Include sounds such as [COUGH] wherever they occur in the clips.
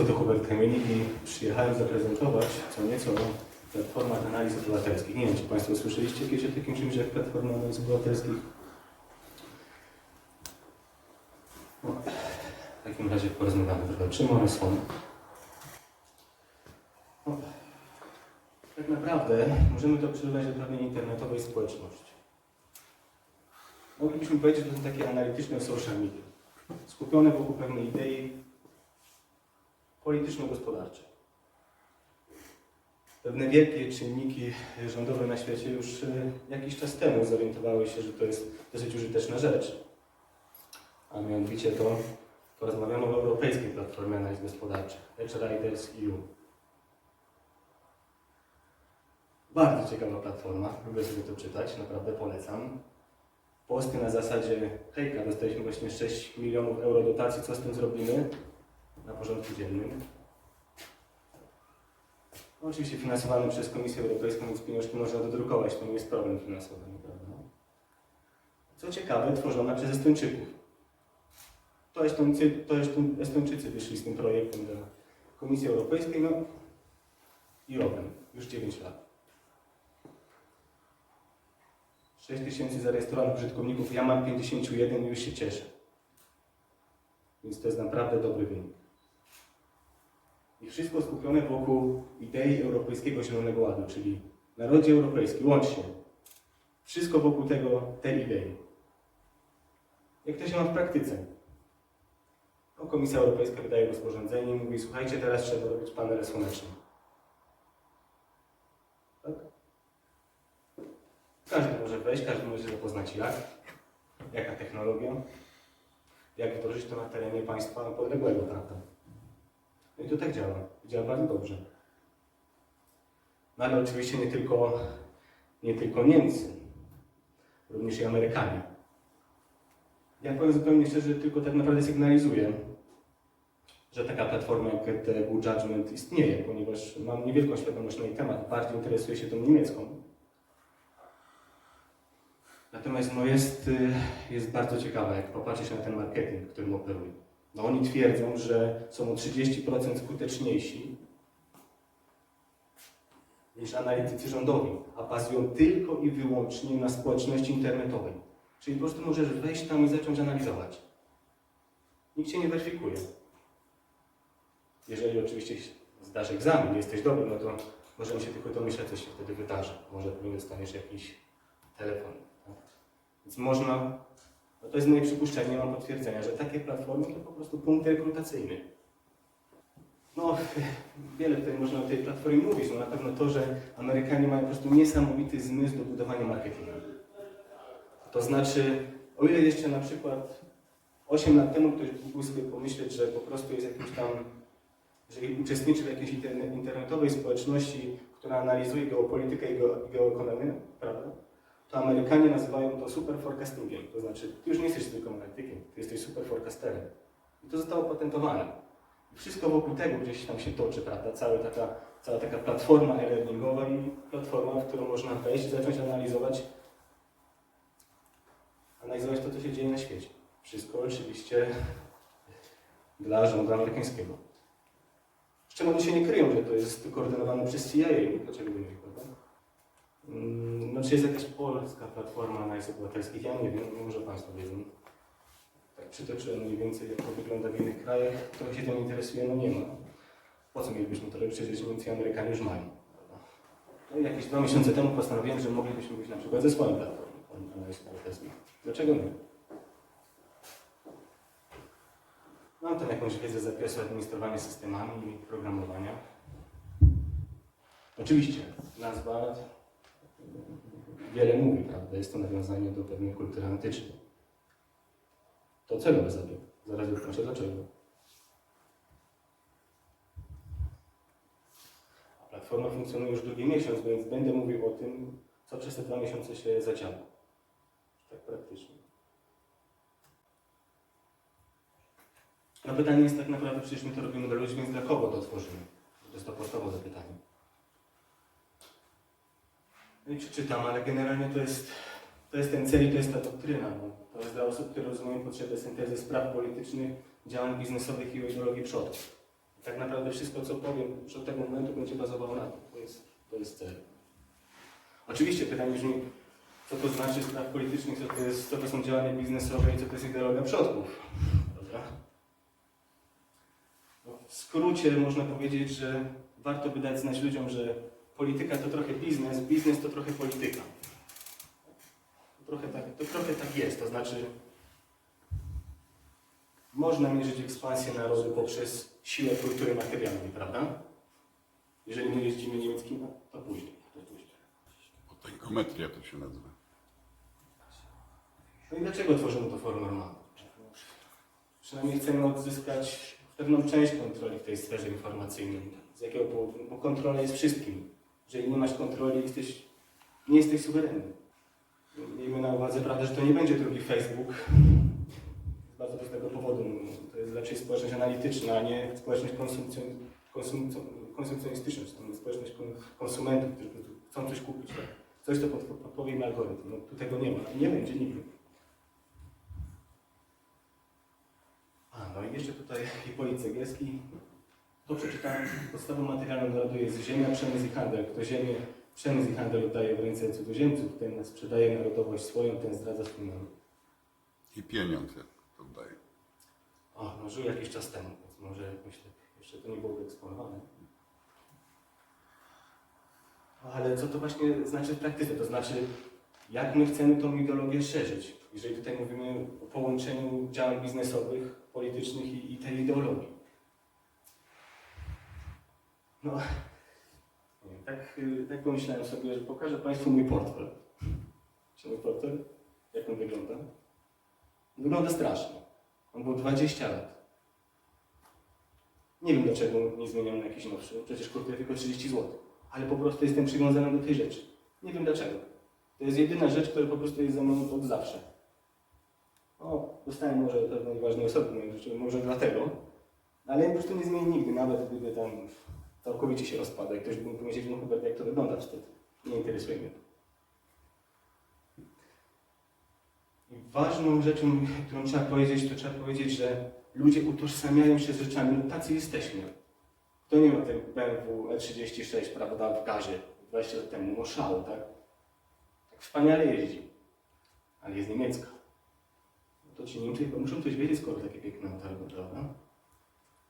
Państwo, to Hubert Kamieni i przyjechałem zaprezentować co nieco o Platformach Analiz Obywatelskich. Nie wiem, czy Państwo słyszeliście kiedyś o takim czymś jak Platforma Analiz Obywatelskich? No, w takim razie porozmawiamy trochę, czym one są. No, tak naprawdę możemy to przyrównać do pewnej internetowej społeczności. Moglibyśmy powiedzieć, że to są takie analityczne social media, skupione wokół pewnej idei polityczno-gospodarczej. Pewne wielkie czynniki rządowe na świecie już e, jakiś czas temu zorientowały się, że to jest dosyć użyteczna rzecz. A mianowicie to porozmawiamy o Europejskiej Platformie Analiz Gospodarczych, Edge Riders EU. Bardzo ciekawa platforma, lubię sobie to czytać, naprawdę polecam. Posty na zasadzie, hejka, dostaliśmy właśnie 6 milionów euro dotacji, co z tym zrobimy? Na porządku dziennym. No, oczywiście finansowany przez Komisję Europejską, więc pieniążki można dodrukować, to nie jest problem finansowy, prawda? Co ciekawe, tworzona przez Estończyków. To, to Estoń- Estończycy wyszli z tym projektem do Komisji Europejskiej, no i robią, już 9 lat. 6 tysięcy zarejestrowanych użytkowników, ja mam 51 i już się cieszę. Więc to jest naprawdę dobry wynik. I wszystko skupione wokół idei Europejskiego Zielonego Ładu, czyli narodzie europejski, łącznie. Wszystko wokół tego, tej idei. Jak to się ma w praktyce? No, Komisja Europejska wydaje rozporządzenie i mówi, słuchajcie, teraz trzeba robić panele słoneczne. Tak? Każdy może wejść, każdy może zapoznać jak, jaka technologia, jak wdrożyć to na terenie państwa podległego, prawda? No i to tak działa. Działa bardzo dobrze. No ale oczywiście nie tylko, nie tylko Niemcy, również i Amerykanie. Ja powiem zupełnie szczerze, że tylko tak naprawdę sygnalizuję, że taka platforma jak The Good Judgment istnieje, ponieważ mam niewielką świadomość na jej temat. Bardziej interesuję się tą niemiecką. Natomiast no jest, y, jest bardzo ciekawe, jak popatrzeć na ten marketing, którym operują. No oni twierdzą, że są o 30% skuteczniejsi niż analitycy rządowi, a bazują tylko i wyłącznie na społeczności internetowej. Czyli po prostu możesz wejść tam i zacząć analizować. Nikt cię nie weryfikuje. Jeżeli oczywiście zdasz egzamin, jesteś dobry, no to możemy się tylko domyślać, co się wtedy wydarzy. Może pewnie dostaniesz jakiś telefon. Tak? Więc można no to jest moje przypuszczenie, mam potwierdzenia, że takie platformy to po prostu punkt rekrutacyjny. No, wiele tutaj można o tej platformie mówić. No na pewno to, że Amerykanie mają po prostu niesamowity zmysł do budowania marketingu. To znaczy, o ile jeszcze na przykład 8 lat temu ktoś mógł sobie pomyśleć, że po prostu jest jakimś tam, że uczestniczy w jakiejś interne- internetowej społeczności, która analizuje geopolitykę i geo- geoekonomię, prawda? To Amerykanie nazywają to super forecastingiem. To znaczy, ty już nie jesteś tylko analitykiem, ty jesteś super forecasterem. I to zostało patentowane. I wszystko wokół tego gdzieś tam się toczy, prawda? Cała taka, cała taka platforma e-learningowa i platforma, w którą można wejść i zacząć analizować, analizować to, co się dzieje na świecie. Wszystko oczywiście dla rządu amerykańskiego. Z czym oni się nie kryją, że to jest koordynowane przez CIA, dlaczego nie, prawda? Mm, No, czy jest jakaś polska platforma analiz obywatelskich? Ja nie wiem, może Państwo wiedzą. Tak przytoczyłem mniej więcej, jak to wygląda w innych krajach. Kto się tym interesuje, no nie ma. Po co mielibyśmy to robić? Przecież Niemcy Amerykanie już mają. No jakieś dwa miesiące temu postanowiłem, że moglibyśmy być na przykład ze swoją platformą analiz obywatelskich. Dlaczego nie? Mam tam jakąś wiedzę z zakresu administrowania systemami i programowania. Oczywiście, nazwa wiele mówi, prawda? Jest to nawiązanie do pewnej kultury antycznej. To celowy zabieg. Zaraz wytłumaczę dlaczego. A platforma funkcjonuje już drugi miesiąc, więc będę mówił o tym, co przez te dwa miesiące się zadziało. Tak praktycznie. No pytanie jest tak naprawdę, przecież my to robimy dla ludzi, więc dla kogo to tworzymy? To jest to podstawowe pytanie. No i przeczytam, ale generalnie to jest, to jest ten cel i to jest ta doktryna. No. To jest dla osób, które rozumieją potrzebę syntezy spraw politycznych, działań biznesowych i ideologii przodków. Tak naprawdę wszystko, co powiem już od tego momentu będzie bazowało na tym. To jest, to jest cel. Oczywiście pytanie brzmi, co to znaczy spraw politycznych, co to, jest, co to są działania biznesowe i co to jest ideologia przodków. No, w skrócie można powiedzieć, że warto by dać znać ludziom, że polityka to trochę biznes, biznes to trochę polityka. To trochę tak, to trochę tak jest, to znaczy można mierzyć ekspansję narodu poprzez siłę kultury materialnej, prawda? Jeżeli my jeździmy niemieckimi, to później. To później. Otenkometria to się nazywa. No i dlaczego tworzymy to forum normalne? Przynajmniej chcemy odzyskać pewną część kontroli w tej sferze informacyjnej. Z jakiego powodu? Bo kontrola jest wszystkim. Jeżeli nie masz kontroli, jesteś, nie jesteś suwerenny. Miejmy na uwadze, prawda, że to nie będzie drugi Facebook. Z bardzo prostego powodu. To jest raczej społeczność analityczna, a nie społeczność konsumpcjon- konsum- konsumpcjonistyczna, czy tam społeczność kon- konsumentów, którzy chcą coś kupić. Tak? Coś, co pod- podpowie im algorytm. No, tu tego nie ma. Nie będzie nigdy. A, no i jeszcze tutaj Hipolit Cegielski. To przeczytałem. Podstawą materialną narodu jest ziemia, przemysł i handel. Kto ziemię, przemysł i handel oddaje w ręce cudzoziemców, ten sprzedaje narodowość swoją, ten zdradza swój naród. I pieniądze oddaje. O, no żył jakiś czas temu, więc może myślę, jeszcze to nie było wyeksponowane. No, Ale co to właśnie znaczy w praktyce? To znaczy, jak my chcemy tą ideologię szerzyć? Jeżeli tutaj mówimy o połączeniu działań biznesowych, politycznych i, i tej ideologii. No, tak, y, tak pomyślałem sobie, że pokażę Państwu mój portfel. Czy mój portfel? Jak on wygląda? Wygląda strasznie. On był 20 lat. Nie wiem dlaczego nie zmieniam na jakiś nowszy. Przecież kosztuje tylko 30 zł. Ale po prostu jestem przywiązany do tej rzeczy. Nie wiem dlaczego. To jest jedyna rzecz, która po prostu jest ze mną od zawsze. O, dostałem może pewnej ważnej osoby może dlatego. Ale po prostu nie zmieni nigdy, nawet gdyby tam całkowicie się rozpada i ktoś mógł pomyśleć, no Hubert, jak to wygląda wtedy. Nie interesuje mnie to. I ważną rzeczą, którą trzeba powiedzieć, to trzeba powiedzieć, że ludzie utożsamiają się z rzeczami. No tacy jesteśmy. Kto nie ma tego BMW E36, prawda, w gazie 20 lat temu, no szał, tak? Tak wspaniale jeździ. Ale jest niemiecka. No to ci Niemcy chyba muszą coś wiedzieć, skoro takie piękne auta prawda?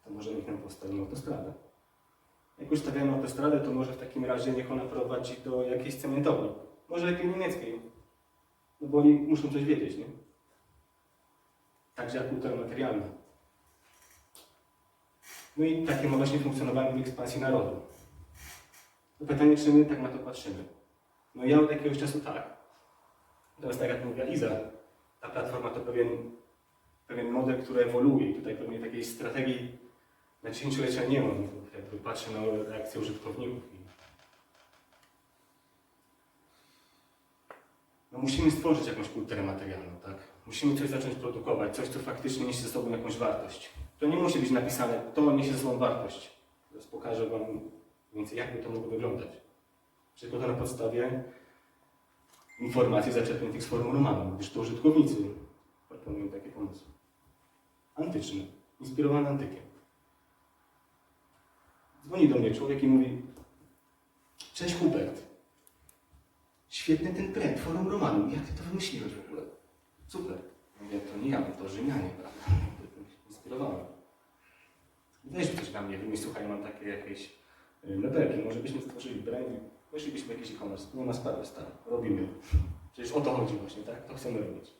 To może niech nam postawimy autostradę. Jak już stawiamy autostradę, to może w takim razie niech ona prowadzi do jakiejś cementowni. Może lepiej niemieckiej, no bo oni muszą coś wiedzieć, nie? Także jak kultura materialna. No i takie ma właśnie funkcjonowanie w ekspansji narodu. To pytanie, czy my tak na to patrzymy? No ja od jakiegoś czasu tak. Teraz tak jak mówiła Iza, ta platforma to pewien, pewien model, który ewoluuje. Tutaj pewnie takiej strategii na dziesięciolecia nie mam. Jakby patrzę na reakcję użytkowników No musimy stworzyć jakąś kulturę materialną, tak? Musimy coś zacząć produkować, coś, co faktycznie niesie ze sobą jakąś wartość. To nie musi być napisane, to niesie ze sobą wartość. Teraz pokażę Wam więcej, jakby to mogło wyglądać. Wszystko to na podstawie informacji zaczerpniętych z forum Romanu, gdyż to użytkownicy proponują takie pomysły. Antyczne, inspirowane antykiem. Dzwoni do mnie człowiek i mówi Cześć Hubert, Świetny ten trend, forum Romanu. Jak ty to wymyśliłeś w ogóle? Super. Mówię, to nie ja, to Rzymianie, prawda? Inspirowałem. Weź coś na mnie, wymyśl, słuchaj, mam takie jakieś y, mebelki, może byśmy stworzyli brand, weszlibyśmy jakiś e-commerce. Nie ma sprawy, stary, robimy. Przecież o to chodzi właśnie, tak? To chcemy robić.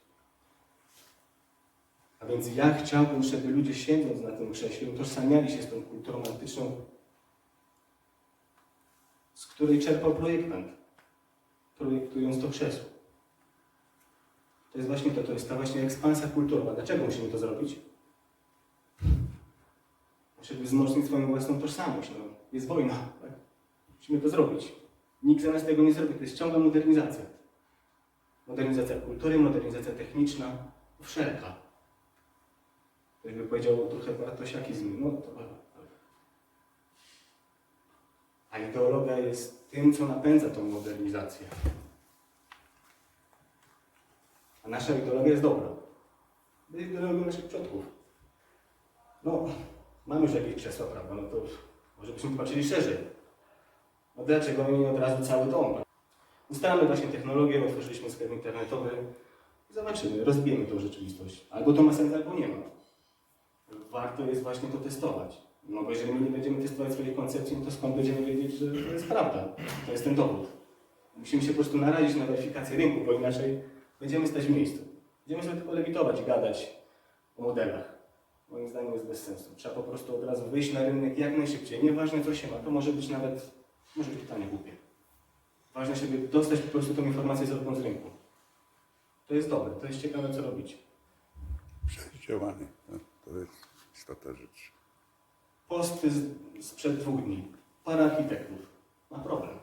A więc ja chciałbym, żeby ludzie siedząc na tym krześle utożsamiali się z tą kulturą antyczną, z której czerpał projektant projektując to krzesło. To jest właśnie to, to jest ta właśnie ekspansja kulturowa. Dlaczego musimy to zrobić? Żeby wzmocnić swoją własną tożsamość. No, jest wojna, tak? Musimy to zrobić. Nikt za nas tego nie zrobi. To jest ciągła modernizacja. Modernizacja kultury, modernizacja techniczna, wszelka. Ktoś by powiedział trochę wartościakizm. No to a ideologia jest tym, co napędza tą modernizację. A nasza ideologia jest dobra. Jest ideologia naszych przodków. No, mamy już jakieś krzesła, prawda, no to może byśmy patrzyli szerzej. No dlaczego nie od razu cały dom? Ustalamy właśnie technologię, otworzyliśmy sklep internetowy i zobaczymy, rozbijemy tą rzeczywistość. Albo to ma sens, albo nie ma. Warto jest właśnie to testować. No bo jeżeli my nie będziemy testować swojej koncepcji, no to skąd będziemy wiedzieć, że to jest prawda? To jest ten dowód. Musimy się po prostu narazić na weryfikację rynku, bo inaczej będziemy stać w miejscu. Będziemy sobie tylko lewitować i gadać o modelach. Moim zdaniem jest bez sensu. Trzeba po prostu od razu wyjść na rynek jak najszybciej. Nieważne co się ma, to może być nawet, może być pytanie głupie. Ważne, żeby dostać po prostu tą informację z z rynku. To jest dobre, to jest ciekawe co robić. Przejściowanie. To, to jest istota rzeczy. Posty sprzed dwóch dni. Para architektów. Ma problem.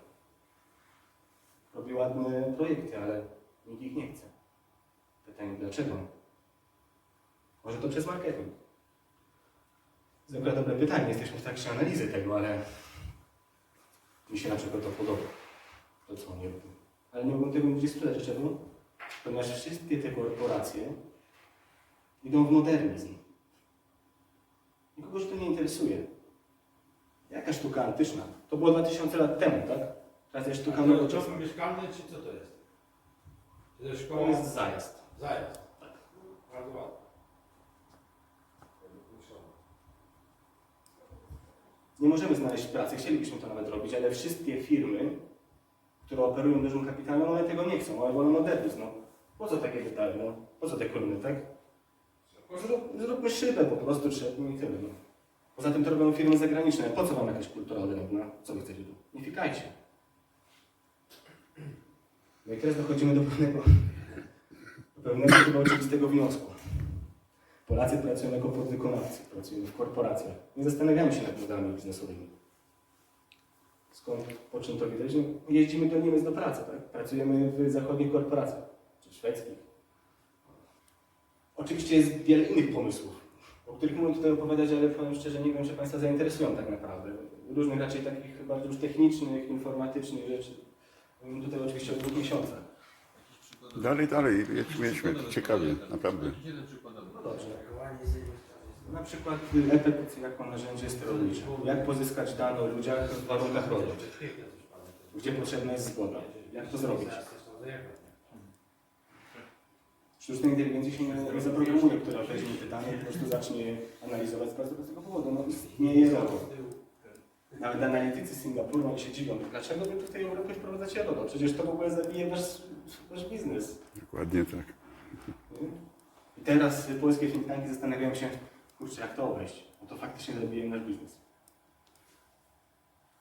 Robi ładne projekty, ale nikt ich nie chce. Pytanie dlaczego? Może to przez marketing? Akurat dobre pytanie. Jesteśmy w trakcie analizy tego, ale mi się na przykład to podoba. To co oni robią. Ale nie mogą tego nigdzie sprzedać. Dlaczego? Ponieważ wszystkie te korporacje idą w modernizm. Nikogo już to nie interesuje. Jaka sztuka antyczna? To było 2000 lat temu, tak? Teraz jest sztuka A to nowoczesna. dom mieszkalny, czy co to jest? Czy to jest To szkoła? jest zajazd. Zajazd. Tak. Bardzo ładnie. Nie możemy znaleźć pracy, chcielibyśmy to nawet robić, ale wszystkie firmy, które operują dużym kapitałem, one tego nie chcą, one wolą modernizm. No. Po co takie detale? No? Po co te kolumny, tak? Zrób, zróbmy szybę po prostu, trzeba i tyle. No. Poza tym to robią firmy zagraniczne. Po co wam jakaś kultura odrębna? Co wy chcecie tu? Nie fikajcie. No i teraz dochodzimy do pewnego, do pewnego chyba oczywistego wniosku. Polacy pracują jako podwykonawcy, pracujemy w korporacjach. Nie zastanawiamy się nad modelami biznesowymi. Skąd, po czym to widać? No, jeździmy do Niemiec do pracy, tak? Pracujemy w zachodnich korporacjach, czy szwedzkich. Oczywiście jest wiele innych pomysłów, o których mogę tutaj opowiadać, ale powiem szczerze, nie wiem, czy Państwa zainteresują tak naprawdę. Różnych raczej takich bardziej już technicznych, informatycznych rzeczy. Mówimy tutaj oczywiście o dwóch miesiącach. Dalej, dalej, jedźmy, jedźmy. Ciekawie, naprawdę. No dobrze. Na przykład EPPC jako narzędzie sterownicze. Jak pozyskać dane o ludziach w warunkach RODO? Gdzie potrzebna jest zgoda? Jak to zrobić? Sztucznej inteligencji się nie, nie zaprogramuje, która weźmie pytanie i po prostu zacznie analizować z bardzo prostego powodu. No istnieje RODO. Nawet analitycy z Singapuru oni się dziwią, dlaczego wy tu w Europie wprowadzacie RODO? Przecież to w ogóle zabije wasz, wasz biznes. Dokładnie tak. I teraz y, polskie think tanki zastanawiają się, kurczę, jak to obejść? No to faktycznie zabije nasz biznes.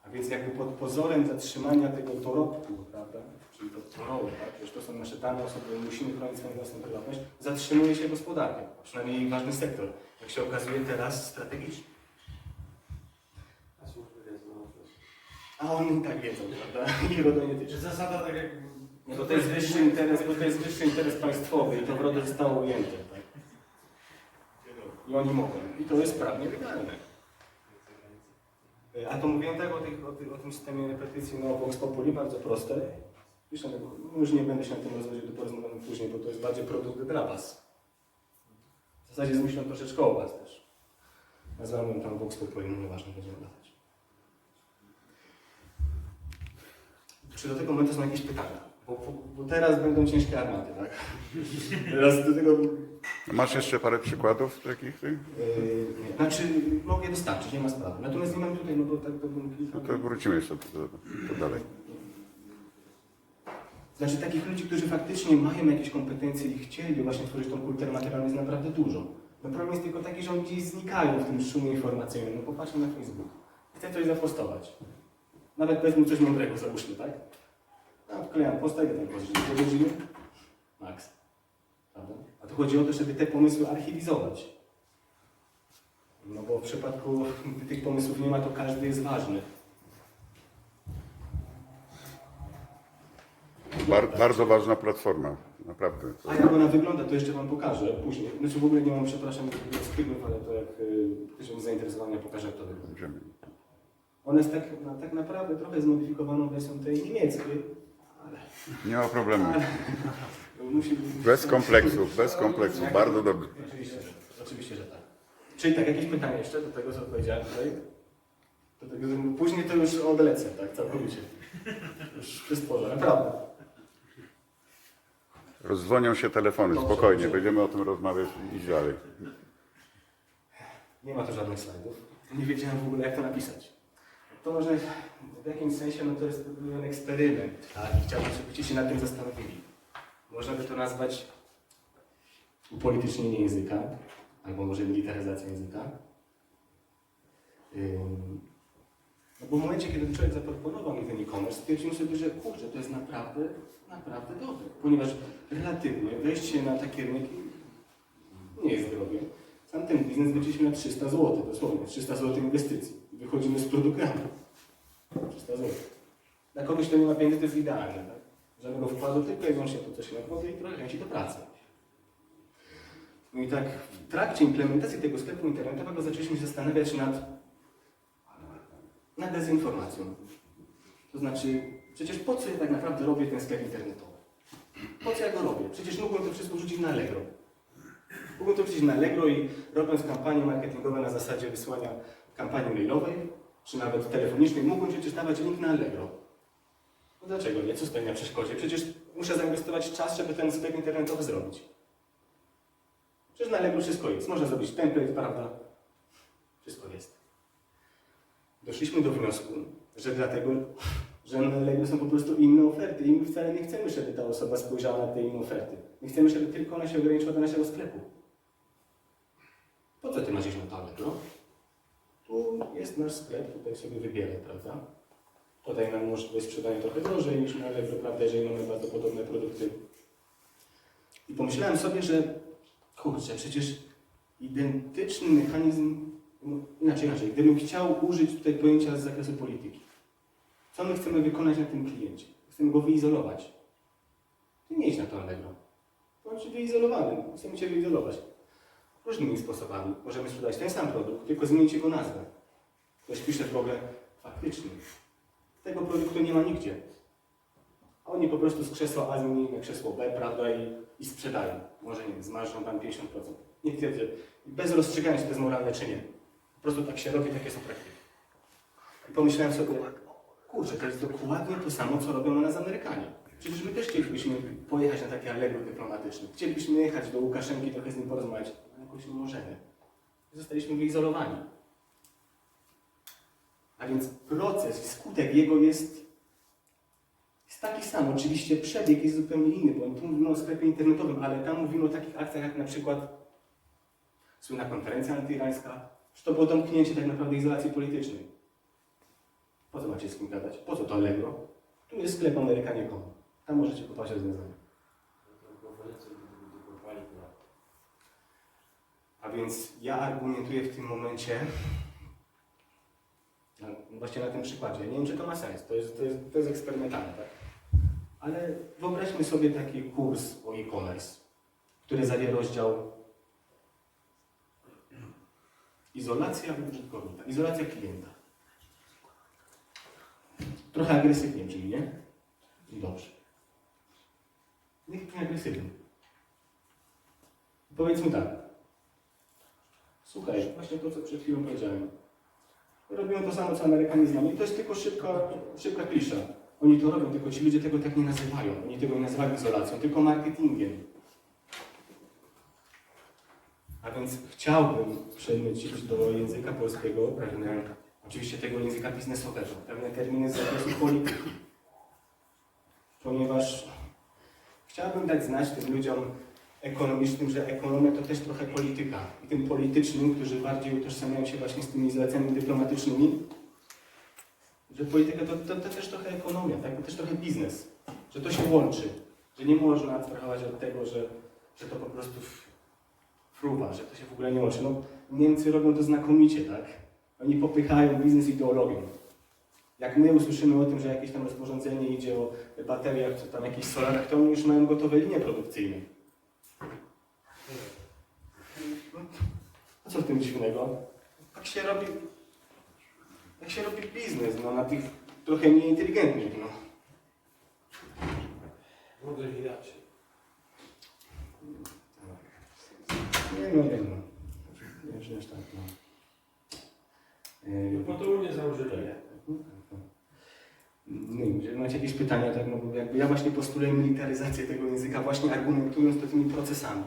A więc jakby pod pozorem zatrzymania tego dorobku, prawda, czyli to torowe, tak, to są nasze dane osobowe, musimy chronić swoją własną prywatność, zatrzymuje się gospodarka, a przynajmniej ważny sektor, jak się okazuje teraz strategiczny. A oni i tak wiedzą, prawda, [LAUGHS] i RODO nie tyczy. Czy zasada tak jak... No bo to jest wyższy interes, bo to jest wyższy interes państwowy i to w RODO zostało ujęte, tak? I oni mogą. I to jest prawnie legalne. E, A to mówiłem tak o, tych, o, tym systemie petycji, no Vox Populi, bardzo proste. Piszę, no, już nie będę się na tym rozwodził, to porozmawiamy później, bo to jest bardziej produkt dla Was. W zasadzie z myślą troszeczkę o Was też. Nazwałem tam Vox Populi, no nieważne, będziemy latać. Czy do tego momentu są jakieś pytania? Bo, bo, bo teraz będą ciężkie armaty, tak? [LAUGHS] Teraz do tego Masz jeszcze parę przykładów takich? Yy, nie. Znaczy, mogę dostarczyć, nie ma sprawy. Natomiast nie mam tutaj, no bo tak to bym. No to wrócimy jeszcze do, do, do dalej. Znaczy, takich ludzi, którzy faktycznie mają jakieś kompetencje i chcieliby właśnie tworzyć tą kulturę materialną jest naprawdę dużo. No problem jest tylko taki, że oni gdzieś znikają w tym szumie informacyjnym. No popatrzmy na Facebook. Chcę coś zapostować. Nawet powiedzmy coś mądrego, załóżmy, tak? Tam wklejam posta, ile tam godziny? Max. Prawda? A tu chodzi o to, żeby te pomysły archiwizować. No bo w przypadku, gdy tych pomysłów nie ma, to każdy jest ważny. Bar, bardzo ważna platforma, naprawdę. A jak ona wygląda, to jeszcze Wam pokażę później. Znaczy w ogóle nie mam, przepraszam, skryptów, ale to jak y, ktoś ma zainteresowania, pokażę jak to wygląda. będziemy. Ona jest tak, no, tak naprawdę trochę zmodyfikowaną wersją tej niemieckiej, ale, Nie ma problemu. ale musi być... Bez kompleksów, bez kompleksów, bardzo dobrze. Oczywiście, że, oczywiście, że tak. Czyli tak, jakieś pytania jeszcze do tego, co powiedziałem tutaj? Do tego, że później to już odlecę, tak, całkowicie. Już przystworzę, naprawdę. Rozdzwonią się telefony, spokojnie, będziemy o tym rozmawiać i iść dalej. Nie ma tu żadnych slajdów. Nie wiedziałem w ogóle, jak to napisać. To może w jakimś sensie no to jest pewien eksperyment, tak? I chciałbym, żebyście się nad tym zastanowili. Można by to nazwać upolitycznienie języka, albo może militaryzacja języka. Ym, No bo w momencie, kiedy człowiek zaproponował mi ten e-commerce, stwierdziłem sobie, że kurczę, to jest naprawdę, naprawdę dobre. Ponieważ relatywnie wejście na taki rynek nie jest drogie. Sam ten biznes wyszliśmy na 300 zł, dosłownie, 300 zł inwestycji. Wychodzimy z produktami. 300 zł. Dla kogoś, kto nie ma pieniędzy, to jest idealne. Tak? Żadnego wkładu, tylko i wyłącznie to, co się nakłada i trochę chęci do pracy. No i tak w trakcie implementacji tego sklepu internetowego zaczęliśmy się zastanawiać nad, nad dezinformacją. To znaczy, przecież po co ja tak naprawdę robię ten sklep internetowy? Po co ja go robię? Przecież mógłbym to wszystko rzucić na Allegro. Mógłbym to wrzucić na Allegro i robiąc kampanie marketingowe na zasadzie wysłania kampanii mailowej, czy nawet telefonicznej, mógłbym przecież dawać link na Allegro. No dlaczego nie? Co stoi na przeszkodzie? Przecież muszę zainwestować czas, żeby ten sklep internetowy zrobić. Przecież na Allegro wszystko jest. Można zrobić template, prawda? Wszystko jest. Doszliśmy do wniosku, że dlatego, że na Allegro są po prostu inne oferty i my wcale nie chcemy, żeby ta osoba spojrzała na te inne oferty. My chcemy, żeby tylko ona się ograniczyła do naszego sklepu. Po co ty masz iść na to Allegro? Tu jest nasz sklep, tutaj sobie wybieraj, prawda? Podaj nam możliwość sprzedania trochę drożej niż na Allegro, prawda, jeżeli mamy bardzo podobne produkty. I pomyślałem sobie, że kurczę, przecież identyczny mechanizm, no, inaczej, inaczej, gdybym chciał użyć tutaj pojęcia z zakresu polityki, co my chcemy wykonać na tym kliencie? Chcemy go wyizolować. Ty nie idź na to Allegro. Bądź wyizolowany. Chcemy Cię wyizolować. Różnymi sposobami. Możemy sprzedać ten sam produkt, tylko zmienić jego nazwę. Ktoś pisze w ogóle, faktycznie, tego produktu nie ma nigdzie. A oni po prostu z krzesła A zmienili na krzesło B, prawda, i, i sprzedają. Może nie wiem, tam 50%. Nie twierdzę. Bez rozstrzygania, czy to jest moralne, czy nie. Po prostu tak się robi, takie są praktyki. I pomyślałem sobie, kurczę, to jest dokładnie to samo, co robią u nas Amerykanie. Przecież my też chcielibyśmy pojechać na takie allegro dyplomatyczne. Chcielibyśmy jechać do Łukaszenki, trochę z nim porozmawiać, ale jakoś nie możemy. Zostaliśmy wyizolowani. A więc proces, skutek jego jest, jest taki sam. Oczywiście przebieg jest zupełnie inny, bo tu mówimy o sklepie internetowym, ale tam mówimy o takich akcjach jak na przykład słynna konferencja antyirańska, że to było domknięcie tak naprawdę izolacji politycznej. Po co macie z kim gadać? Po co to Allegro? Tu jest sklep Amerykanie.com. Tam możecie kupować rozwiązania. A więc ja argumentuję w tym momencie właśnie na tym przykładzie. Nie wiem, czy to ma sens. To jest, to jest, to jest eksperymentalne, tak? Ale wyobraźmy sobie taki kurs o e-commerce, który zawiera rozdział [CLEARS THROAT] izolacja użytkownika, izolacja klienta. Trochę agresywnie brzmi, nie? Dobrze. Niech brzmi agresywnie. Powiedzmy tak. Słuchaj, właśnie to, co przed chwilą powiedziałem. Robią to samo, co Amerykanie z nami. To jest tylko szybka, szybka klisza. Oni to robią, tylko ci ludzie tego tak nie nazywają. Oni tego nie nazywają izolacją, tylko marketingiem. A więc chciałbym przemycić do języka polskiego pewne, oczywiście tego języka biznesowego, pewne terminy z zakresu polityki. Ponieważ chciałbym dać znać tym ludziom ekonomicznym, że ekonomia to też trochę polityka. I tym politycznym, którzy bardziej utożsamiają się właśnie z tymi izolacjami dyplomatycznymi, że polityka to, to, to też trochę ekonomia, tak? to też trochę biznes. Że to się łączy. Że nie można abstrahować od tego, że, że to po prostu fruwa, że to się w ogóle nie łączy. No, Niemcy robią to znakomicie, tak? Oni popychają biznes ideologią. Jak my usłyszymy o tym, że jakieś tam rozporządzenie idzie o bateriach, czy tam jakichś solarach, to oni już mają gotowe linie produkcyjne. A co w tym dziwnego? Tak się robi, tak się robi biznes, no, na tych trochę nieinteligentnych, no. Mogę inaczej. Nie no, nie no. Wiesz, że aż tak, no. No Yy, po to Unię założyli. No jeżeli macie jakieś pytania, tak, no bo jakby ja właśnie postuluję militaryzację tego języka, właśnie argumentując to tymi procesami.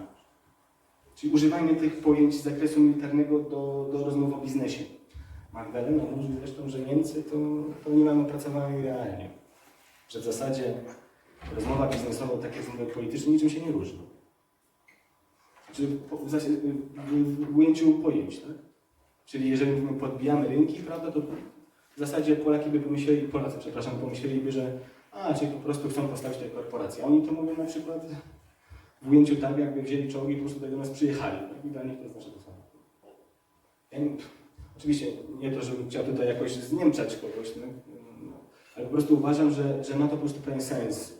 Czyli używanie tych pojęć z zakresu militarnego do, do rozmów o biznesie. Magdalena mówi zresztą, że Niemcy to, to nie mamy opracowanej realnie. Że w zasadzie rozmowa biznesowa, tak jak rozmowy polityczne, niczym się nie różni. Znaczy w, zasadzie, w, w ujęciu pojęć, tak? Czyli jeżeli mówimy podbijamy rynki, prawda, to w zasadzie Polaki by pomyśleli, Polacy, przepraszam, pomyśleliby, że a, czyli po prostu chcą postawić te korporacje. Oni to mówią na przykład w ujęciu tak, jakby wzięli czołgi i po prostu do nas przyjechali. Tak? I dla nich to jest nasze to samo. Oczywiście nie to, żebym chciał tutaj jakoś zniemczać kogoś, no, no, ale po prostu uważam, że, że ma to po prostu pewien sens,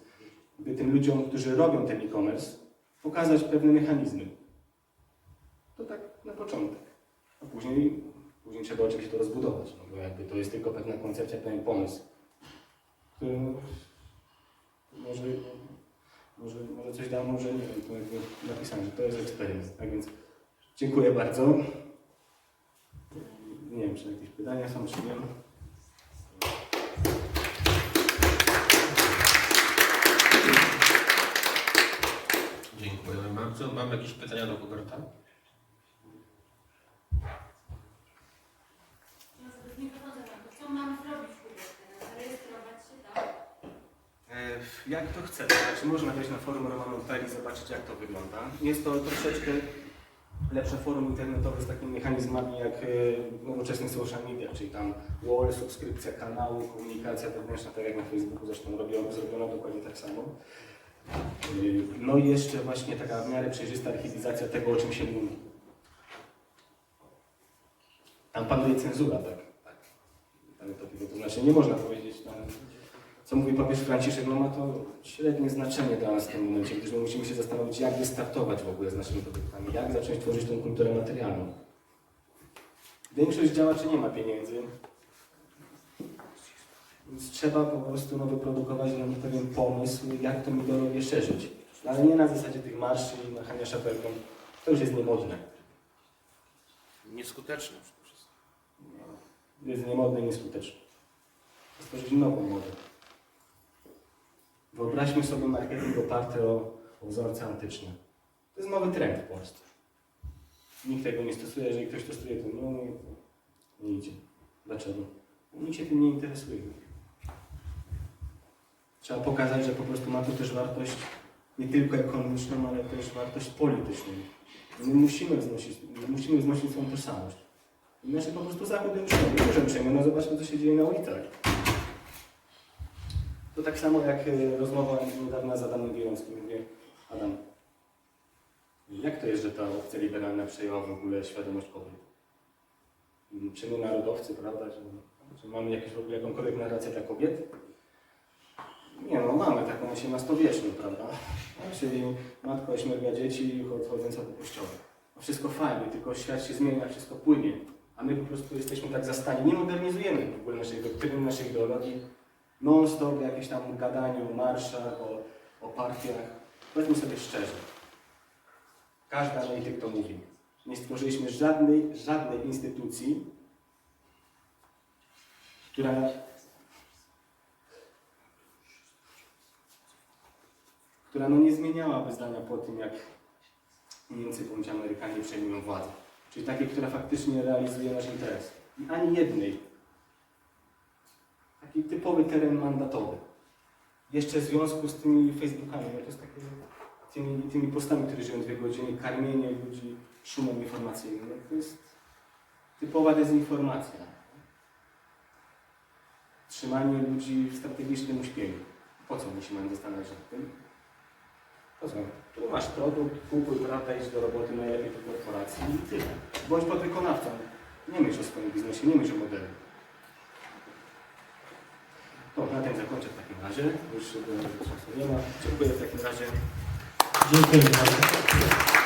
by tym ludziom, którzy robią ten e-commerce, pokazać pewne mechanizmy. To tak na początek. A później, później trzeba oczywiście to rozbudować, no bo jakby to jest tylko pewna koncepcja, pewien pomysł, który może, może, może coś da, może nie wiem, to jakby napisałem, że to jest eksperyment. Tak więc dziękuję bardzo. Nie wiem, czy jakieś pytania są, czy nie. Dziękujemy bardzo. Mamy jakieś pytania do Huberta? No, żeby z mikrofonu zabrać, to co mam zrobić w Kubie? Zarejestrować się tam? E, Jak to chcecie? Znaczy można wejść na forum Romanu.pl i zobaczyć jak to wygląda. Jest to troszeczkę lepsze forum internetowe z takimi mechanizmami jak e, nowoczesne social media, czyli tam wall, subskrypcja kanału, komunikacja wewnętrzna, tak jak na Facebooku zresztą robiono, zrobiono dokładnie tak samo. E, No i jeszcze właśnie taka w miarę przejrzysta archiwizacja tego, o czym się mówi. Tam panuje cenzura, tak? tak. To, znaczy nie można powiedzieć co mówi papież Franciszek, no ma to średnie znaczenie dla nas w tym momencie, gdyż my musimy się zastanowić, jak wystartować w ogóle z naszymi produktami, jak zacząć tworzyć tą kulturę materialną. Większość działaczy nie ma pieniędzy, więc trzeba po prostu no, wyprodukować dla nich pewien pomysł, jak tą ideologię szerzyć. No, ale nie na zasadzie tych marszy i machania szapelką. To już jest niemodne. Nieskuteczne przede wszystkim. Jest niemodne i nieskuteczne. Stworzyć nową modę. Wyobraźmy sobie marketing oparty o, o wzorce antyczne. To jest nowy trend w Polsce. Nikt tego nie stosuje, jeżeli ktoś stosuje, to no, nie, nie idzie. Dlaczego? Nikt się tym nie interesuje. Trzeba pokazać, że po prostu ma to też wartość nie tylko ekonomiczną, ale też wartość polityczną. My musimy wznosić, my musimy wznosić swoją tożsamość. Inaczej po prostu Zachód ją. Dużo przejmie. No zobaczmy, co się dzieje na ulicach. To tak samo jak e, rozmowa niedawna z Adamem Wierąckim. Mówię, Adam, jak to jest, że ta opcja liberalna przejęła w ogóle świadomość kobiet? Mm, Czy my narodowcy, prawda, że, mamy jakąś w ogóle jakąkolwiek narrację dla kobiet? Nie no, mamy taką XVIII-wieczną, prawda? No, czyli matka ośmiorga dzieci chodząca do kościoła. No wszystko fajnie, tylko świat się zmienia, wszystko płynie. A my po prostu jesteśmy tak zastani, nie modernizujemy w ogóle naszej doktryny, naszej ideologii. Non-stop jakieś tam gadaniu o marszach, o, o partiach. Powiedzmy sobie szczerze. Każdy analityk to mówi. Nie stworzyliśmy żadnej, żadnej instytucji, która która no nie zmieniałaby zdania po tym, jak Niemcy bądź Amerykanie przejmują władzę. Czyli takiej, która faktycznie realizuje nasz interes. I ani jednej. Taki typowy teren mandatowy. Jeszcze w związku z tymi Facebookami, no to jest takie, tymi, tymi postami, które żyją dwie godziny, karmienie ludzi szumem informacyjnym. No to jest typowa dezinformacja. Trzymanie ludzi w strategicznym uśpieniu. Po co oni się mają zastanawiać nad tym? Po co? Tu masz produkt, kupuj, prawda, idź do roboty, najlepiej do korporacji i tyle. Bądź podwykonawcą. Nie myśl o swoim biznesie, nie myśl o modelu. To na tym zakończę w takim razie. Już e, czasu nie ma. Dziękuję w takim razie. Dziękuję bardzo.